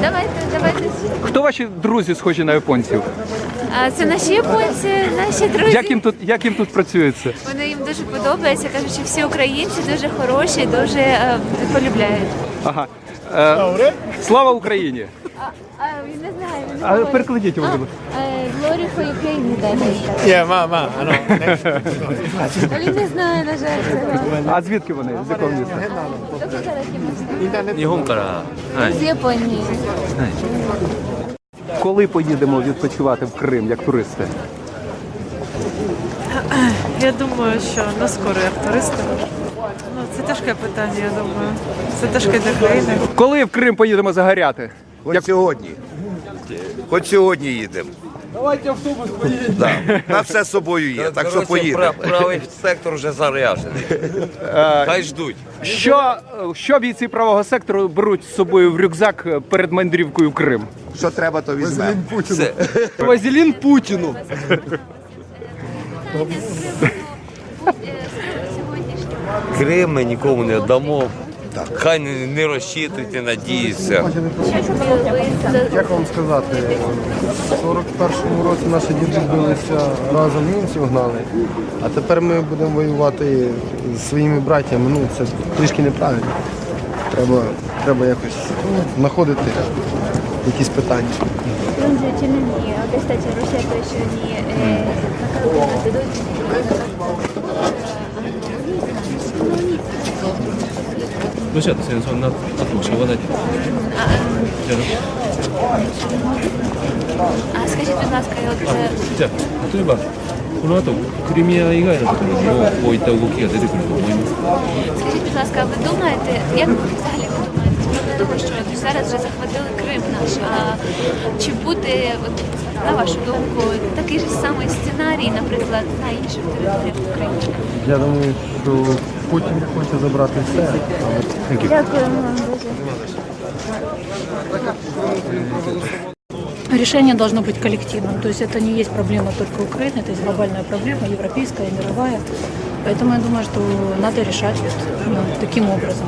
Давайте, давайте. Хто ваші друзі схожі на японців? А це наші японці, наші друзі. Як їм тут, як їм тут працюється? Вони їм дуже подобається. Кажуть, що всі українці дуже хороші, дуже е, полюбляють. Ага. Е, слава Україні! Він не. Перекладіть його. Glorify Ukraine, дайте. Є, мама, ано. Він не знає, на жаль. А звідки вони? З якого міста? Його. З Японії. Коли поїдемо відпочивати в Крим як туристи? Я думаю, що на скоро як туристи. Ну, це тяжке питання, я думаю. Це тяжке для країни. Коли в Крим поїдемо загоряти? Хоч сьогодні. Хоч сьогодні їдемо. Давайте автобус поїдемо. Да. На все з собою є, так що поїдемо. правий сектор вже заряджений. Хай ждуть. Що, що бійці правого сектору беруть з собою в рюкзак перед мандрівкою в Крим? Що треба, то візьмемо. Все. Вазелін Путіну. Крим ми нікому не дамо. Хай не, не розчитуйте, надіються. Як вам сказати, в 41-му році наші діди билися разом німців гнали, а тепер ми будемо воювати зі своїми братями. Ну це трішки неправильно. Треба, треба якось ну, знаходити якісь питання. Прądźcie nie, odestać Rosję to jeszcze nie dodać. ロシアと戦争になってもしょうがないじゃ А скажіть, будь ласка, от е, あじゃあ例えばこの後クリミア以外のところにもこういった動きが出てくると思いますか скажіть, будь ласка, а ви думаєте, як ви взагалі ви думаєте, з приводу того, що от зараз вже захватили Крим наш, а чи буде, от, на вашу думку, такий же самий сценарій, наприклад, на інших територіях України? Я думаю, що Путін хоче забрати все. Дякуємо вам дуже. Решение должно быть коллективным. То есть это не есть проблема только Украины, это есть глобальная проблема, европейская, мировая. Поэтому я думаю, что надо решать вот, ну, таким образом.